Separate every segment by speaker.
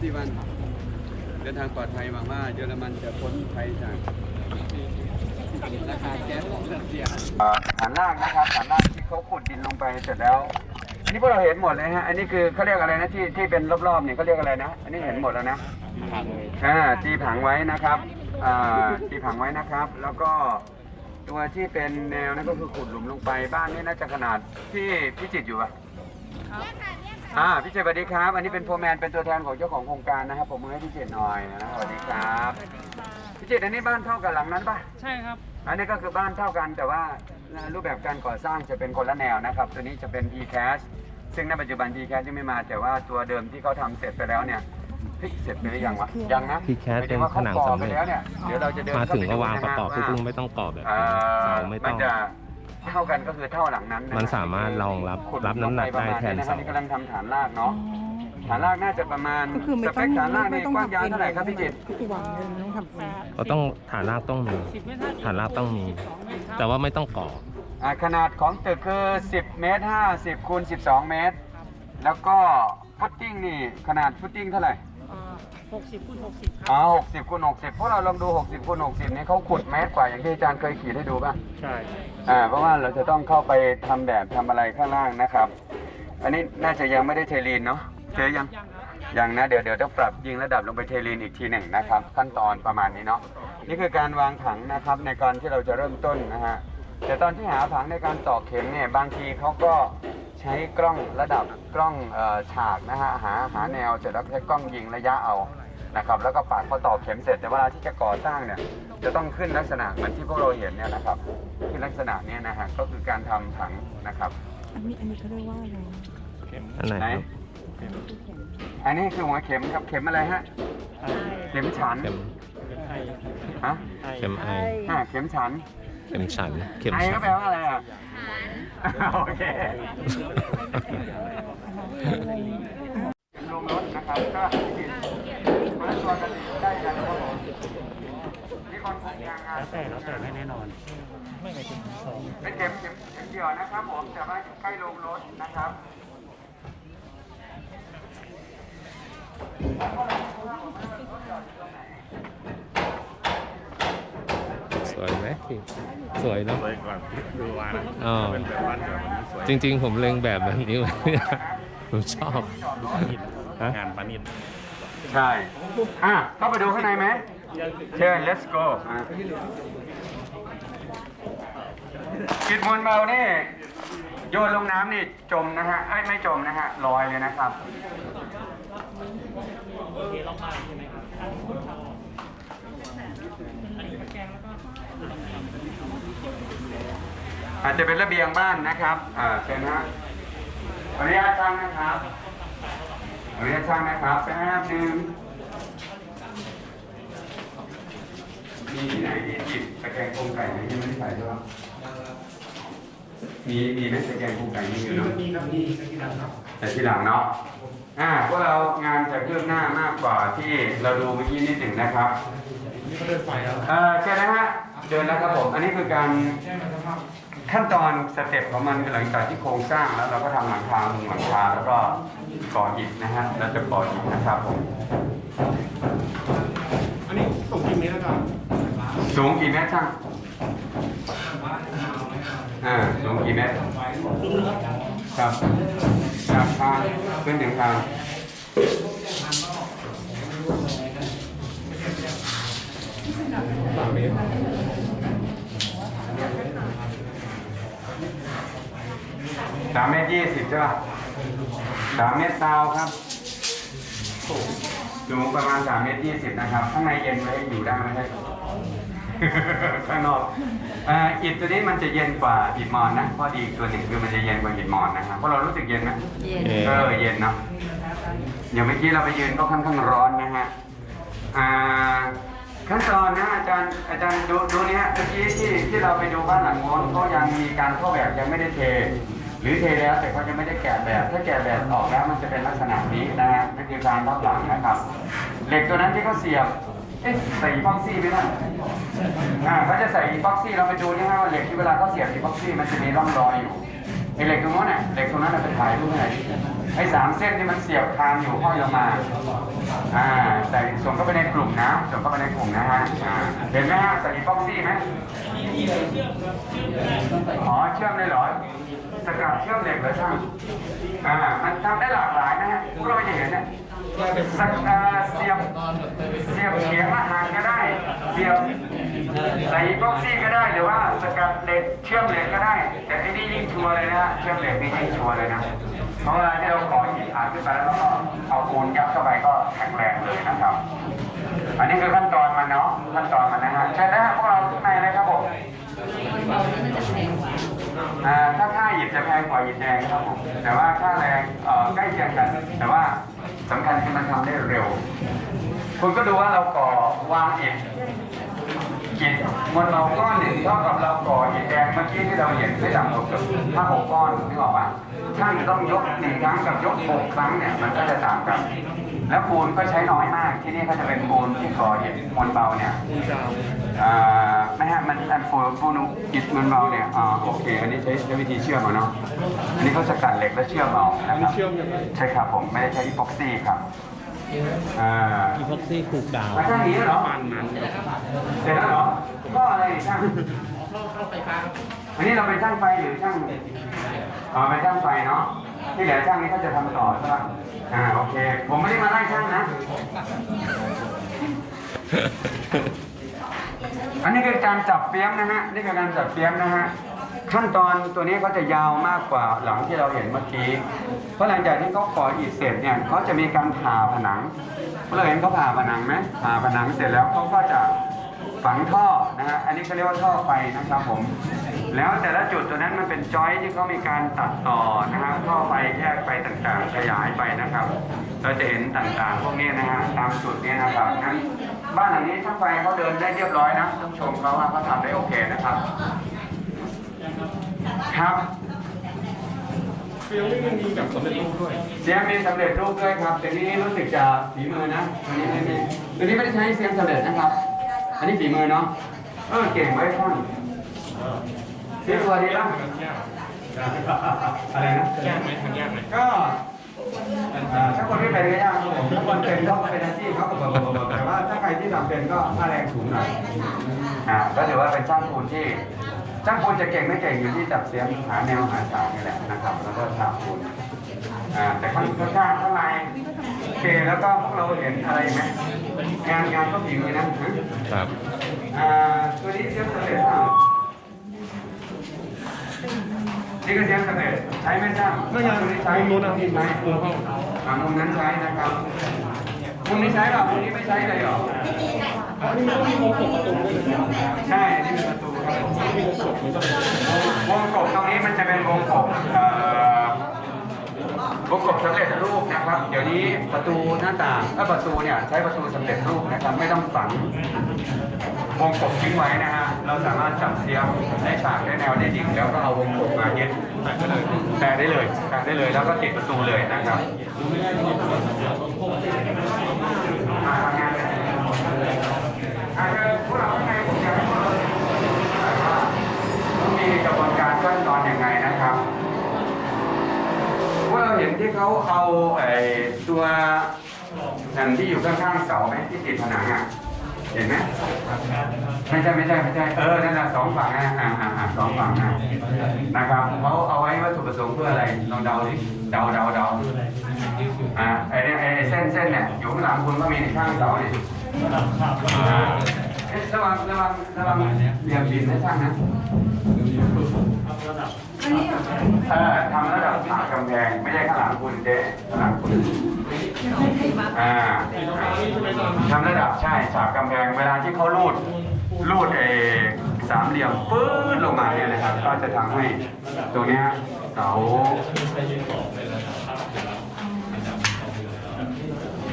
Speaker 1: เดือนนั้นสามสี่วัน เดินทางปลอดภัยหวังว่าเยอรมันจะพ้นภัยจากราคาแก๊สของรัสเซียฐานล่างนะครับฐานล่างที่เขาขุดดินลงไปเสร็จแล้วอันนี้พวกเราเห็นหมดเลยฮะ อันนี้คือเขาเรียกอะไรนะที่ที่เป็นรอบๆเนี่ยเขาเรียกอะไรนะ อันนี้เห็นหมดแล้วนะอ่าตีผังไว้นะครับอ่าตีผังไว้นะครับ แล้วก็ตัวที่เป็นแนวนั่นก็คือขุดหลุมลงไปบ้านนี้น่าจะขนาดที่พี่จิตรอยู่ปะ อ่าพี่จิตรสวัสดีครับ อันนี้เป็นโฟร์แมนเป็นตัวแทนของเจ้าของโครงการนะครับผมมือให้พี่จิตรหน่อยนะสวัสดีครับพี่จิตรอันนี้บ้านเท่ากับหลังนั้นปะ
Speaker 2: ใช่ครับ
Speaker 1: อันนี้ก็คือบ้านเท่ากันแต่ว่ารูปแบบการก่อสร้างจะเป็นคนละแนวนะครับ ตัวนี้จะเป็น e c a s h ซึ่งในปัจจุบัน e c a s h ยังไม่มา แต่ว่าตัวเดิมที่เขาทำเสร็จไปแล้วเนี่ยเฮ้ยเสร็จไปหรือยังวะยังนะ
Speaker 3: Precast
Speaker 1: หมายถึงว่าเขา
Speaker 3: เป็นผนัง
Speaker 1: ก่อ
Speaker 3: สำ
Speaker 1: ไป
Speaker 3: เร็จ
Speaker 1: แล้วเนี่ยเดี๋ยวเราจะเดิน
Speaker 3: มา
Speaker 1: เข้
Speaker 3: ถึง
Speaker 1: ไป
Speaker 3: ก็
Speaker 1: ดู
Speaker 3: วาง
Speaker 1: นะ
Speaker 3: ประ
Speaker 1: ฮะ
Speaker 3: กอบทุก
Speaker 1: ว่า
Speaker 3: ลุงไม่ต้องกรอบแบบ
Speaker 1: เอ่อ
Speaker 3: เสาไม่
Speaker 1: มั
Speaker 3: ต้
Speaker 1: น
Speaker 3: อง
Speaker 1: จะ เท่ากันก็คือเท่าหลังนั้นนะ
Speaker 3: มันสามารถรองรับ
Speaker 1: ขุด
Speaker 3: รับน้ำหนักได้แทน
Speaker 1: ประมาณ
Speaker 3: เสา
Speaker 1: นี้ะครับนี่กำลังทำฐานรากเนาะฐานรากน่าจะประมาณ
Speaker 4: ก็คือไม่
Speaker 1: ส
Speaker 4: ต้
Speaker 1: เป
Speaker 4: อง
Speaker 1: คฐานราก
Speaker 4: ไม่
Speaker 1: นี่
Speaker 4: ต้อง
Speaker 1: กว้างยาว
Speaker 4: ทำเอง
Speaker 1: เท่าไหร่ครับพี่จิตร
Speaker 4: ก็คือวางเลยไม่ต้องทำเอง
Speaker 3: ก็ต้องฐานรากต้องมี
Speaker 2: สิบเมตรห้าสิบ
Speaker 3: ฐานรากต้องมี
Speaker 2: สองเมตรครับ
Speaker 3: แต่ว่าไม่ต้องก่อ
Speaker 1: อ่าขนาดของตึกคือ 10 เมตร 50คูณ12 เมตร แล้วก็ฟุตติ้งนี่ ขนาดฟุตติ้งเท่าไหร่
Speaker 2: หกสิบคูณหกสิบครับ
Speaker 1: อ๋อ60คูณ60พวกเราลองดู60คูณ60นี่เขาขุดเมตรกว่าอย่างที่อาจารย์เคยขีดให้ดูป่ะ
Speaker 2: ใช่
Speaker 1: อ่า เพราะว่าเราจะต้องเข้าไปทำแบบทำอะไรข้างล่างนะครับ อันนี้น่าจะยังไม่ได้เทลีนเนาะเจอยัง
Speaker 2: ยังครับ
Speaker 1: ยังนะ เดี๋ยวเดี๋ยวต้องปรับยิงระดับลงไปเทลีนอีกทีหนึ่งนะครับ ขั้นตอนประมาณนี้เนาะ นี่คือการวางผังนะครับในการที่เราจะเริ่มต้นนะฮะ แต่ตอนที่หาผังในการตอกเข็มเนี่ยบางทีเขาก็ใช้กล้องระดับกล้องเอ่อฉากนะฮะหาหาแนวเสร็จแล้วใช้กล้องยิงระยะเอานะครับแล้วก็ปาดพอตอกเข็มเสร็จแต่เวลาที่จะก่อสร้างเนี่ยจะต้องขึ้นลักษณะเหมือนที่พวกเราเห็นเนี่ยนะครับขึ้นลักษณะเนี้นะฮะก็คือการทำผังนะครับ
Speaker 4: อันนี้อันนี้เขาเรียกว่าอะไร
Speaker 3: อันไหน
Speaker 1: ไหน
Speaker 3: ครับ
Speaker 1: อันนี้คือหัวเข็มครับเข็มอะไรฮะเข็มฉัน
Speaker 3: เข็ม
Speaker 1: ฮะ
Speaker 3: เข็มไอ
Speaker 1: อ่าเข็มฉัน
Speaker 3: เข็มฉัน เข็ม
Speaker 1: ไอ
Speaker 3: ฉั
Speaker 1: ก็
Speaker 3: น
Speaker 1: แปลว่าอะไรอะโอเคลงรถนะครับก็คนละตัวกันได้กันครับผมนี่คนผมยางงาน
Speaker 2: แล้วแต่แล้วแต่ไม่แน่นอน
Speaker 1: เป็นเข็มเข็มเข็มเดียวนะครับผมแต่ว่าอยู่ใกล้โรงรถนะครับ
Speaker 3: สวยไหมพี่สวยเนอะ
Speaker 5: สวยกว่าดูว่านะ
Speaker 3: อ๋อ
Speaker 5: เป็นแบบบ้านแบบนี้สวย
Speaker 3: จริง ๆ ผมเล็งแบบแบบนี้ไว้ ผมชอบฮะ
Speaker 5: งานปานิด
Speaker 1: ใช่ อะ เข้าไปดูข้างในไหม เชิญ let's go อะกิดมวลเบานี่ โยนลงน้ำนี่จมนะฮะเอ้ยไม่จมนะฮะลอยเลยนะครับ อาจจะเป็นระเบียงบ้านนะครับอ่าเชิญฮะขออนุญาตช่างนะครับขออนุญาตช่างนะครับแป๊บนึงมีที่ไหนที่จิบตะแกรงโครงไก่ไหมยังไม่ได้ใส่ด้วยมีมีไหมตะแกรงโครงไก่มีอยู่เนาะมีครับมีแต่ทีหลังเนาะอ่าพวกเรางานจะคืบหน้ามากกว่าที่เราดูเมื่อกี้นิดหนึ่งนะครับนี่เขาเดินไฟแล้วเออใช่นะฮะ เดินแล้วครับผม อันนี้คือการขั้นตอนสเต็ปของมันคือหลังจากที่โครงสร้างแล้วเราก็ทำหลังคามุงหลังคาแล้วก็ก่ออิฐนะฮะเราจะก่ออิฐนะครับผม
Speaker 6: อันนี้สูงกี่เมตรแล้วกัน
Speaker 1: สูงกี่เมตรช่างอ่าสูงกี่เมตรครับจากทางขึ้นถึงทาง
Speaker 6: สามเมตร
Speaker 1: สามเมตรยี่สิบใช่ป่ะสามเมตรซาวครับสูงประมาณสามเมตรยี่สิบนะครับ ข้างในเย็นไว้อยู่ได้ไม่ใช่ข้างนอกเอ่ออิฐตัวนี้มันจะเย็นกว่าอิฐมอนนะข้อดีอีกตัวหนึ่งคือมันจะเย็นกว่าอิฐมอนนะครับเพราะเรารู้สึกเย็นไหม
Speaker 3: เย็น
Speaker 1: เออเย็นเนาะอย่างเมื่อกี้เราไปยืนก็ค่อนข้างร้อนนะฮะอ่า ขั้นตอนนะอาจารย์อาจารย์ดูดูเนี่ฮะเมื่อกี้ที่ที่เราไปดูบ้านหลังโน้นก็ยังมีการเข้าแบบยังไม่ได้เท หรือเทแล้วแต่เขายังไม่ได้แกะแบบ ถ้าแกะแบบออกแล้วมันจะเป็นลักษณะนี้นะฮะนั่นคือการรับหลังนะครับเหล็กตัวนั้นที่เขาเสียบเอ๊ะใส่อีพ็อกซี่ไหมนะอ่าเขาจะใส่อีพ็อกซี่เราไปดูนี่ฮะว่าเหล็กที่เวลาเขาเสียบอีพ็อกซี่มันจะมีร่องรอยอยู่ เหล็กตรงนั้นน่ะเหล็กตรงนั้นเราไปถ่ายรูปให้หน่อยดิไอ้สามเส้นที่มันเสียบคานอยู่ห้อยลงมาอ่าใส่ส่งเข้าไปในกลุ่มนะส่งเข้าไปในกลุ่มนะฮะเห็นไหมฮะใส่ฟ็อกซี่ไหมอ๋อเชื่อมเลยเหรอสกัดเชื่อมเหล็กเหรอช่างอ่ามันทำได้หลากหลายนะฮะพวกเราจะเห็นเนี่ย สักอ่าเสียบเสียบเขียงอาหารก็ได้ เสียบใส่ฟ็อกซี่ก็ได้หรือว่าสกัดเหล็กเชื่อมเหล็กก็ได้ แต่ไอ้นี่ยิ่งชัวร์เลยนะฮะเชื่อมเหล็กนี่ยิ่งชัวร์เลยนะเพราะวลาที่เราก่อหินฐานขึ้นไปแล้วก็เอาปูนยัดเข้าไปก็แข็งแรงเลยนะครับ อันนี้คือขั้นตอนมันเนาะขั้นตอนมันนะฮะเชิญนะพวกเราข้างในเลยครับผมอ่าถ้าค่าหยิบจะแพงกว่าหยิบแดงครับผมแต่ว่าค่าแรงใกล้เคียงกันแต่ว่า สำคัญคือมันทำได้เร็ว คุณก็ดูว่าเราก่อวางอิฐอิฐมวลเราก้อนหนึ่งเท่ากับเราก่ออิฐแดงเมื่อกี้ที่เราเห็นไม่ต่ำกว่าเกือบห้าหกก้อนนึกออกปะช่างจะต้องยกหนึ่งครั้งกับยกหกครั้งเนี่ยมันก็จะต่างกัน แล้วปูนก็ใช้น้อยมาก ที่นี่ก็จะเป็นปูนที่ก่ออิฐมวลเบาเนี่ยอ่าไม่ฮะมันอันปูนปูนอิฐมวลเบาเนี่ยอ่าโอเค อันนี้ใช้ใช้วิธีเชื่อมเอาเนาะอันนี้เขาสกัดเหล็กแล้วเชื่อมเอานะครับใช่ครับผมไม่ได้ใช้อีพ็อกซี่ครับอ่า
Speaker 3: อีพ็อกซี่ขูดกาว
Speaker 1: มาช่างนี้เหรอเสร็จแล้วเหรอก็อะไรอีกช่างอันนี้เราเป็นช่างไฟหรือช่างอ๋อเป็นช่างไฟเนาะที่เหลือช่างนี้เขาจะทำต่อใช่ไหม อ่าโอเค ผมไม่ได้มาไล่ช่างนะ อันนี้คือการจับเฟี้ยมนะฮะ นี่คือการจับเฟี้ยมนะฮะ ขั้นตอนตัวนี้เขาจะยาวมากกว่าหลังที่เราเห็นเมื่อกี้ เพราะหลังจากที่เขาก่ออิฐเสร็จเนี่ยเขาจะมีการผ่าผนังเราเห็นเขาผ่าผนังไหมผ่าผนังเสร็จแล้วเขาก็จะ ฝังท่อนะฮะอันนี้เขาเรียกว่าท่อไฟนะครับผม แล้วแต่ละจุดตัวนั้นมันเป็นจอยที่เขามีการตัดต่อนะฮะท่อไฟแยกไปต่างๆ ขยายไปนะครับ เราจะเห็นต่างๆ พวกนี้นะฮะตามจุดนี้นะครับนั้นบ้านหลังนี้ช่างไฟเขาเดินได้เรียบร้อยนะต้องชมเขาว่าเขาทำได้โอเคนะครับ ครับ
Speaker 6: เฟีลลิ่งมีแบบสำเร็จรูปด้วย
Speaker 1: เสียงมีสำเร็จรูปด้วยครับแต่นี้รู้สึกจะฝีมือนะตัวนี้ไม่ไม่ตัวนี้ไม่ได้ใช้เสียงสำเร็จนะครับ อันนี้ฝีมือเนาะ เออเก่งไว้ท่านเสียตัวดีละอะไรนะ
Speaker 6: ยากไหมทำยากไหม
Speaker 1: ก็เอ่อถ้าคนไม่เป็นก็ยากครับผมถ้าคนเป็นก็เป็นอาชีพครับผมแต่ว่าถ้าใครที่ทำเป็นก็ค่าแรงสูงหน่อยอ่าก็ถือว่าเป็นช่างปูนที่ช่างปูนจะเก่งไม่เก่งอยู่ที่จับเสียงหาแนวหาสายนี่แหละนะครับ แล้วก็ฉาบปูนอ่าแต่ข้างข้าง แล้วก็พวกเราเห็นอะไรไหมงานงานก็ฝีมือนะครับอ่าตัวนี้เสียงสำเร็จเปล่านี่ก็เสียงสำเร็จใช้ไหมช่าง
Speaker 6: ไม่งาน
Speaker 1: ตัวนี้ใช้
Speaker 6: มุมนู้นนะครับ
Speaker 1: ใช้
Speaker 6: มุมห้อง
Speaker 1: อ่ามุมนั้นใช้นะครับมุมนี้ใช้เปล่ามุมนี้ไม่ใช้เลยเหรอ
Speaker 6: อันนี้ต้องมีวงกบประตูด้วยเหรอ
Speaker 1: ใช่อันนี้เป็นประตูครับผม
Speaker 6: มีวงกบมันก็เป็น
Speaker 1: วงกบตรงนี้มันจะเป็นวงกบเอ่อ วงกบสำเร็จรูปนะครับ เดี๋ยวนี้ประตูหน้าต่างถ้าประตูเนี่ยใช้ประตูสำเร็จรูปนะครับไม่ต้องฝังวงกบทิ้งไว้นะฮะเราสามารถจับเสียมได้ฉากได้แนวได้ดิ่งแล้วก็เอาวงกบมาเย็ด
Speaker 6: แต่ก็เลย
Speaker 1: แปะได้เลยแปะได้เลยแล้วก็ติดประตูเลยนะครับมาทำงานอาจจะพวกเราข้างในผมอยากให้พวกเราเห็นว่าต้องมีกระบวนการขั้นตอนยังไงนะครับ วกเราเห็นที่เขาเอาไอ้ตัวนั่นที่อยู่ข้างๆเสาไหมที่ติดผนังอะเห็นไหมไม่ใช่ไม่ใช่ไม่ใช่เออนั่นแหละสองฝั่งนะอ่าอ่าอ่าสองฝั่งนะนะครับเขาเอาไว้วัตถุประสงค์เพื่ออะไรลองเดาดิเดาเดาเดาอ่าไอ้เนี่ยไอ้เส้นเส้นเนี่ยอยู่ข้างหลังคุณก็มีข้างเสาเนี่ยอ่าเอ๊ะระวังระวังระวังเหลี่ยมบินนะช่างนะ เออทำระดับฉากกำแพงไม่ใช่ข้างหลังคุณเจ๊ข้างหลังคุณอ่าทำระดับใช่ฉากกำแพงเวลาที่เขาลูดลูดเออสามเหลี่ยมปื้ดลงมาเนี่ยนะครับ ก็จะทำให้ตัวเนี้ยเสา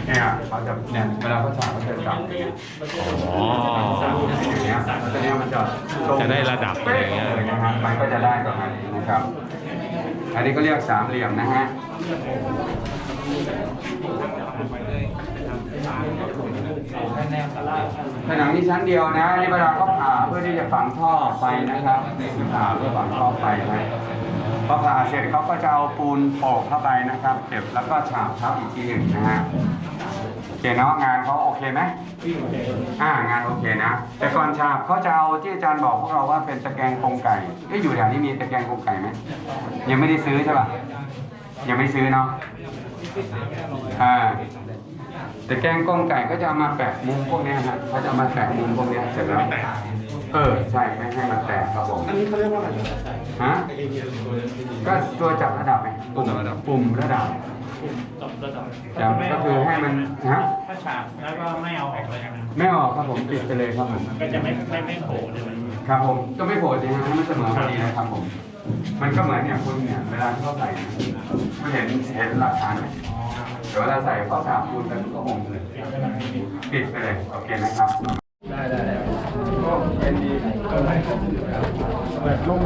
Speaker 1: เนี่ยเขา จะเนี่ยเวลาเขาฉากเขาจะจับอย่างเงี้ย
Speaker 3: อ๋อ
Speaker 1: อย่างเงี้ยตัวเนี้ยมันจะตง
Speaker 3: จะได้ระดับอะไรอย่างเงี้ย
Speaker 1: ลนะครับมันก็จะได้ประมาณนี้นะครับ อันนี้ก็เรียกสามเหลี่ยมนะฮะ ผนังนี้ชั้นเดียวนะนี่เวลาเขาผ่าเพื่อที่จะฝังท่อไฟนะครับนี่คือผ่าเพื่อฝังท่อไฟนะพอผ่าเสร็จเขาก็จะเอาปูนโปะเข้าไปนะครับเก็บแล้วก็ฉาบทับอีกทีหนึ่งนะฮะโอ เคเนาะงานเขาโอเคไหมอ่างานโอเคนะ แต่ก่อนฉาบเขาจะเอาที่อาจารย์บอกพวกเราว่าเป็นตะแกรงโครงไก่เอ้ยอยู่แถวนี้มีตะแกรงโครงไก่ไหมยังไม่ได้ซื้อใช่ป่ะยังไม่ซื้อเนาะอ่าตะแกรงโครงไก่ก็จะเอามาแปะมุมพวกเนี้ยฮะเขาจะเอามาแปะมุมพวกเนี้ยเสร็จแล้วเออใช่ไม่ให้มันแตกครับผม
Speaker 6: อันนี้เขาเรียกว่าอะไร
Speaker 1: ฮะ
Speaker 6: ไอเนี่ยตัวนี้
Speaker 1: ก็ตัวจับระดับไหม
Speaker 6: ตัวจับระดับ
Speaker 1: ปุ่มระดับ
Speaker 2: จบระดับ
Speaker 1: จับก็คือให้มันฮะ
Speaker 2: ถ้าฉาบแล้วก็ไม่เอาออกเลยนะ
Speaker 1: ไม่ออกครับผมปิดไปเลยครับผม
Speaker 2: ก็จะไม่ไม่ไม่โผล่เลยมัน
Speaker 1: ครับผมก็ไม่โผล่จริงฮะให้มันเสมอพอดีนะครับผม มันก็เหมือนเนี่ยคุณเนี่ยเวลาที่เขาใส่นะคุณเห็นเห็นหลักฐานไหมเดี๋ยวเวลาใส่เขาสามคูณกันก็คงเลยปิดไปเลยโอเคไหมครับ ได้ได้ก็เป็นดีก็ไหนแบบลง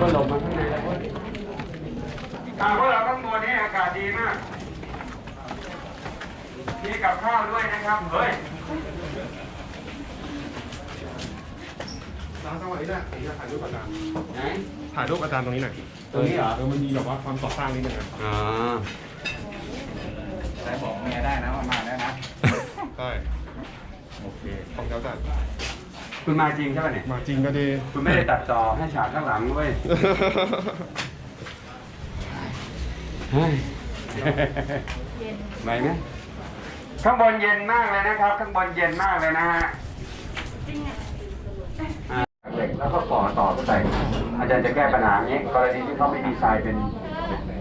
Speaker 1: ก็ลงมาข้างในแล้ว ทางพวกเราข้างบนนี้อากาศดีมาก มีกับข้าวด้วยนะครับ เฮ้ย
Speaker 6: ร้านจังหวัดนี้แหละผมอยากถ่ายรูปอาจารย์
Speaker 1: ไหน
Speaker 6: ถ่ายรูปอาจารย์ตรงนี้หน่อย
Speaker 1: ตรงนี้เหรอ
Speaker 6: เออมันมีแบบว่าความก่อสร้างนิดนึงนะ
Speaker 1: อ๋อ
Speaker 5: แต่บอกเมียได้นะว่ามาแล้วนะ
Speaker 6: ใช่ โอเค ของเจ้าจัด
Speaker 1: คุณมาจริงใช่ป่ะเนี่ย
Speaker 6: มาจริงก็ดี
Speaker 1: คุณไม่ได้ตัดต่อให้ฉากข้างหลังเว้ยเฮ้ย ไหวไหมข้างบนเย็นมากเลยนะครับ ข้างบนเย็นมากเลยนะฮะอ่าเหล็กแล้วก็ก่อต่อใส่อาจารย์จะแก้ปัญหาอย่างนี้กรณีที่เขาไม่ดีไซน์เป็น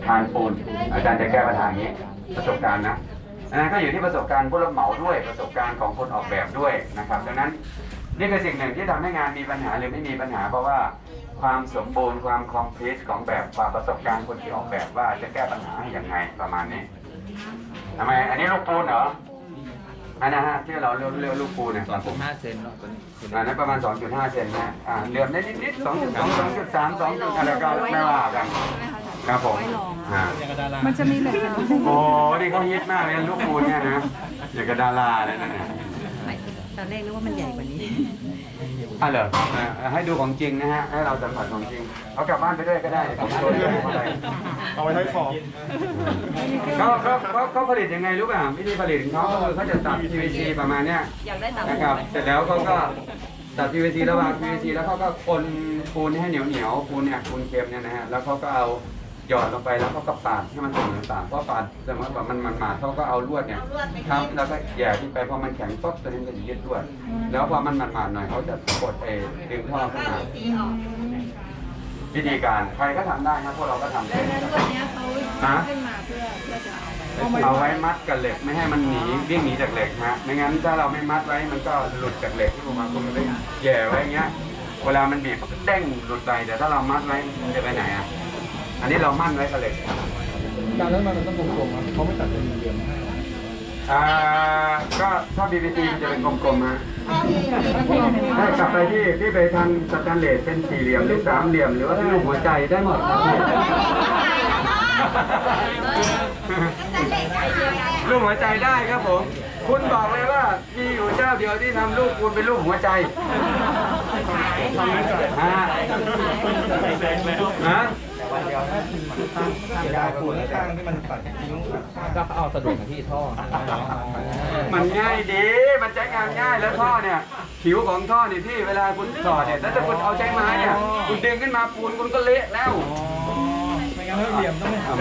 Speaker 1: ทานปูน อาจารย์จะแก้ปัญหาอย่างนี้ ประสบการณ์นะอันนั้นก็อยู่ที่ประสบการณ์ผู้รับเหมาด้วยประสบการณ์ของคนออกแบบด้วยนะครับ ดังนั้นนี่คือสิ่งหนึ่งที่ทำให้งานมีปัญหาหรือไม่มีปัญหาเพราะว่า ความสมบูรณ์ความคอมพลีทของแบบความประสบการณ์คนที่ออกแบบว่าจะแก้ปัญหาอย่างไงประมาณนี้ทำไม อันนี้ลูกปูนเหรออันนะฮะที่เราเรียกเรียกลูกปูนเนี่ย
Speaker 5: สองผมห้าเซนเนาะตัวนี้
Speaker 1: อันนั้นประมาณ2.5เซนนะอ่าเหลื่อมได้นิดๆ2.2 2.3 2จุดอะไรก็ไม่ว่ากันครับผมอ่า
Speaker 4: มันจะมีแบบนั้น
Speaker 1: โอ้นี่เขาฮิตมากเลยลูกปูนเนี่ยนะอย่างกับดาราเลยนะเนี่ย
Speaker 4: ตอนแรกนึกว่ามันใหญ่กว่านี้
Speaker 1: อะเหรออะให้ดูของจริงนะฮะ ให้เราสัมผัสของจริง เอากลับบ้านไปด้วยก็ได้ผมโชว์ให้ดูอะไร
Speaker 6: เอาไว้ให้ขอบ
Speaker 1: เขาเขาเขาเขาผลิตยังไงรู้ป่ะวิธีผลิตของเขาก็คือเขาจะตัด PVC ประมาณเนี้ยนะครับ เสร็จแล้วเขาก็ตัด PVC ระหว่าง PVC แล้วเขาก็คนปูนให้เหนียวเหนียวๆปูนเนี่ยปูนเค็มเนี่ยนะฮะ แล้วเขาก็เอา หยอดลงไปแล้วเขาก็ปาดให้มันเสมอปากเพราะปาดสมมติว่ามันมันหมาดเขาก็เอาลวดเนี่ยครับแล้วก็แหย่ขึ้นไปพอมันแข็งปุ๊บตัวนี้มันจะยึดลวด แล้วพอมันหมาดๆหน่อยเขาจะกดเอดึงท่อขึ้นมาวิธีการใครก็ทำได้นะพวกเราก็ทำได้
Speaker 7: ดังนั้นวันเนี้ยเขา
Speaker 1: ฮะ
Speaker 7: ขึ้นมาเพื่อเพื่อจะเอาไว้
Speaker 1: เอาไว้มัดกับเหล็กไม่ให้มันหนีวิ่งหนีจากเหล็กนะไม่งั้นถ้าเราไม่มัดไว้มันก็หลุดจากเหล็กที่ผมมาคุณก็เลยแย่ไว้อย่างเงี้ย เวลามันบีบมันก็เด้งหลุดไปแต่ถ้าเรามัดไว้มันจะไปไหนอะ อันนี้เรามั่นไว้กับเหล็ก
Speaker 6: การนั้นมันต้องกลมๆนะเขาไม่ตัดเป็นเหลี่ยม
Speaker 1: อ่าก็ถ้า BBC มันจะเป็นกลมๆนะให้กลับไปที่ที่ไปทำสแตนเลสเป็นสี่เหลี่ยมหรือสามเหลี่ยมหรือว่าเป็นรูปหัวใจได้หมดครับรูปหัวใจได้ครับผม คุณบอกเลยว่ามีอยู่เจ้าเดียวที่ทำรูปคุณเป็นรูปหัวใจ
Speaker 6: ทำ ไม่จ่าย
Speaker 1: ฮะ
Speaker 2: ใส่แดงแล้ว
Speaker 1: ฮะ
Speaker 6: ยปูนข้างที่มันตัดทิ้ง
Speaker 5: ก็เอาสะดวกกับที่ท่อ
Speaker 1: มันง่ายดี มันใช้งานง่ายแล้วท่อเนี่ยผิวของท่อเนี่ยที่เวลาคุณสอดเนี่ยแล้วถ้าคุณเอาใช้ไม้เนี่ยคุณดึงขึ้นมาปูนคุณก็เละแล้ว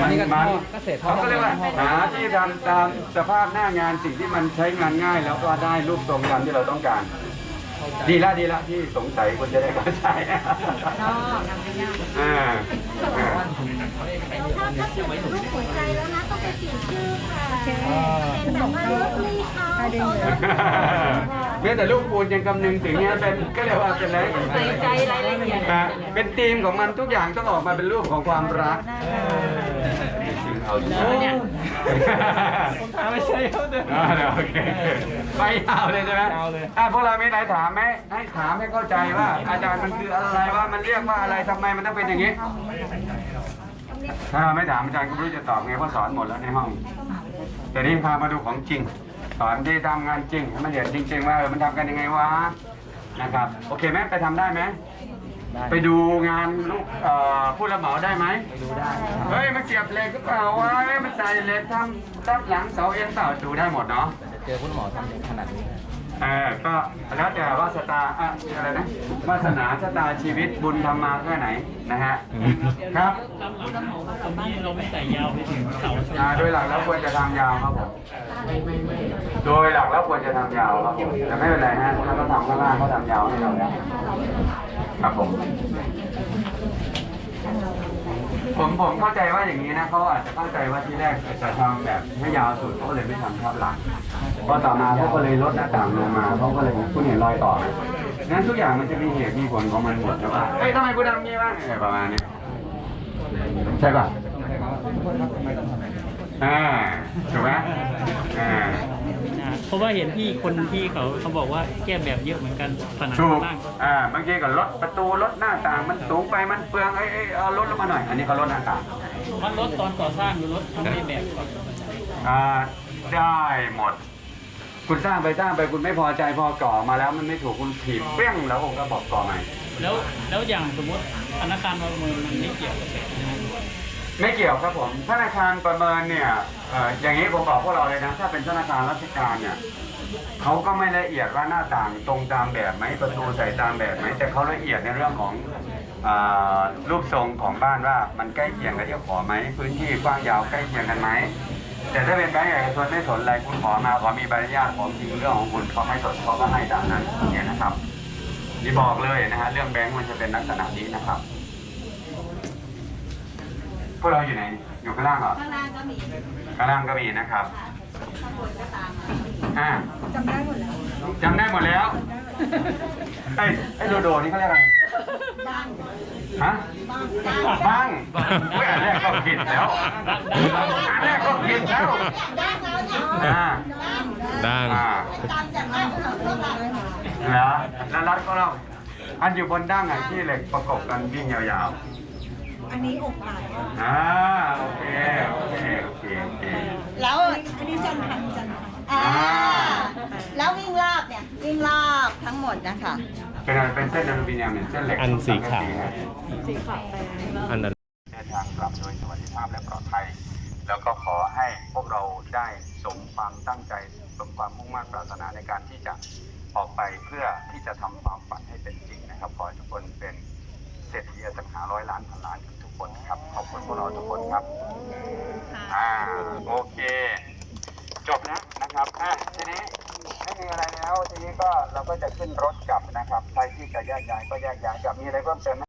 Speaker 6: มันมั
Speaker 1: นมัน
Speaker 5: ก็เสร็จ
Speaker 1: เขาก็เรียกว่าหาที่ทำตามสภาพหน้างานสิ่งที่มันใช้งานง่าย แล้วก็ได้รูปทรงตามที่เราต้องการ ดีละดีละที่สงสัยคุณจะได้เข้าใจอ่าอ่า
Speaker 7: ถ้าถ้าเกิดเป็นรูปหัวใจแล้วนะต้องไปเปลี่ยนชื่อค่ะเป็นแบบว่าเลิฟลี่เขา
Speaker 1: แม้แต่ลูกปูนยังคำนึงถึงเนี่ยเป็นก็เรียกว่าเป็นอะไร
Speaker 7: ใส่ใจรายละเอียด
Speaker 1: อะเป็นธีมของมันทุกอย่างต้องออกมาเป็นรูปของความรัก เอาอยู่เนี่ย
Speaker 2: ไม่ใช่เขาเดิน
Speaker 1: อ่าโอเคไปยาวเลยใช่ไหม
Speaker 2: ยาวเลย
Speaker 1: อะพวกเรามีอะไรถามไหมให้ถามให้เข้าใจว่า อาจารย์มันคืออะไรว่ามันเรียกว่าอะไรทำไมมันต้องเป็นอย่างนี้ ถ้าไม่ถามอาจารย์ก็ไม่รู้จะตอบไงเพราะสอนหมดแล้วในห้อง แต่นี่พามาดูของจริง สอนที่ทำงานจริงให้มันเห็นจริง ๆ ว่าเออมันทำกันยังไงวะนะครับ โอเคไหมไปทำได้ไหม
Speaker 7: ไได้
Speaker 1: ไปดูงานลูกเอ่อผู้รับเหมาได้ไหม
Speaker 5: ไปดูได้ครับ
Speaker 1: เฮ้ย มันเสียบเหล็กหรือเปล่าวะเฮ้ยมันใส่เหล็กทำด้านหลังเสาเอ็นเปล่าดูได้หมดเนาะ
Speaker 5: จะเจอคุณหมอทำถึงขนาดนี้
Speaker 1: เออก็แล้วแต่ว่าชะตาอะอะไรนะวาสนาชะตาชีวิตบุญทำมาแค่ไหนนะฮะ ครับ
Speaker 2: ตรงนี้เราไม่ใส่ยาวไปถึงเสา
Speaker 1: อ่าโดยหลักแล้วควรจะทำยาวครับผม โดยหลักแล้วควรจะทำยาวครับผมแต่ไม่เป็นไรฮะถ้าเขาทำข้างล่างเขาทำยาวให้เราแล้ว ครับผม ผมผมเข้าใจว่าอย่างนี้นะเขาอาจจะเข้าใจว่าที่แรกจะทำแบบให้ยาวสุดเขาก็เลยไม่ทำทับหลังพอต่อมาเขาก็เลยลดหน้าต่างลงมาเขาก็เลยคุณเห็นรอยต่อไหมงั้นทุกอย่างมันจะมีเหตุมีผลของมันหมดใช่ป่ะเฮ้ยทำไมกูทำงี้บ้างอะไรประมาณนี้ใช่ป่ะ อ่าถูกไหมอ่า
Speaker 2: เพราะว่าเห็นพี่คนที่เขาเขาบอกว่าแก้แบบเยอะเหมือนกันผนัง
Speaker 1: ถูก
Speaker 2: ล่าง
Speaker 1: อ่าบางทีก็ลดประตูลดหน้าต่างมันสูงไปมันเปลืองไอ้ไอ้เอาลดลงมาหน่อย อันนี้เขาลดหน้าต่าง
Speaker 2: มันลดตอนก่อสร้างหรือลดทำในแบบก่อน
Speaker 1: อ่าได้หมด คุณสร้างไปสร้างไปคุณไม่พอใจพอก่อมาแล้วมันไม่ถูกคุณถีบเปี้ยงแล้วผมก็บอกก่อใหม่
Speaker 2: แล้วแล้วอย่างสมมติธนาคารประเมินมันไม่เกี่ยวกับแบบนี้
Speaker 1: ไม่เกี่ยวครับผมธนาคารประเมินเนี่ยเอ่ออย่างนี้ผมบอกพวกเราเลยนะ ถ้าเป็นธนาคารราชการเนี่ยเขาก็ไม่ละเอียดว่าหน้าต่างตรงตามแบบไหมประตูใส่ตามแบบไหมแต่เขาละเอียดในเรื่องของอ่ารูปทรงของบ้านว่ามันใกล้เคียงกับที่ขอไหมพื้นที่กว้างยาวใกล้เคียงกันไหมแต่ถ้าเป็นแบงก์เอกชนไม่สนอะไรคุณขอมาขอมีใบอนุญาตขอจริงเรื่องของคุณเขาไม่สนเขาก็ให้ตามนั้นเนี่ยนะครับนี่บอกเลยนะฮะเรื่องแบงก์มันจะเป็นลักษณะนี้นะครับ วกเราอยู่ไหน อยู่ข้างล่างเหรอ
Speaker 7: ข้างล่างก็มี
Speaker 1: ข้างล่างก็มีนะครับ
Speaker 7: ข้างบนก็ตามมา
Speaker 1: อ่า
Speaker 4: จำได้หมดแล้ว
Speaker 1: จำได้หมดแล้วไอ้ไอ้โดโดนี่เขาเรียกอะไร
Speaker 7: บ้าง
Speaker 1: ฮะ
Speaker 7: บ้าง
Speaker 1: บ้างเฮ้ยอันแรกก็ผิดแล้วอันแรกก็ผิดแล้ว
Speaker 7: บ้างแล้วเนี่ย
Speaker 1: อ่า
Speaker 3: ดัง
Speaker 1: อ่า
Speaker 7: ตามจากบ้านเราเท่าไหร่
Speaker 1: แล้วแล้วรัดก็เราอันอยู่บนดั้งอะที่เหล็กประกบกันวิ่งยาว
Speaker 4: อันนี้อกไหล่
Speaker 1: ๆอ่าโอเคโอเคโอเคโอเค
Speaker 7: แล้ว
Speaker 4: อันนี้จันทันจันทัน
Speaker 7: อ่าแล้ววิ่งรอบเนี่ยวิ่งรอบทั้งหมดนะคะ
Speaker 1: เป็นอะไรเป็นเส้นอลูมิเนียมเนี่ยเส้นเหล็ก
Speaker 3: อันสีขาว
Speaker 4: สีขาวแดง
Speaker 3: อันนั้น
Speaker 1: เดินทางกลับโดยสวัสดิภาพและปลอดภัย แล้วก็ขอให้พวกเราได้สมความตั้งใจสมความมุ่งมั่นปรารถนาในการที่จะออกไปเพื่อที่จะทำความฝันให้เป็นจริงนะครับ ขอให้ทุกคนเป็นเศรษฐีอสังหาร้อยล้านพันล้านกันทุก คนครับ ขอบคุณพวกเราทุกคนครับ อ่า โอเค จบแล้วนะครับอะทีนี้ไม่มีอะไรแล้ว ทีนี้ก็เราก็จะขึ้นรถกลับนะครับ ใครที่จะแยกย้ายก็แยกย้ายกลับมีอะไรเพิ่มเติมไหม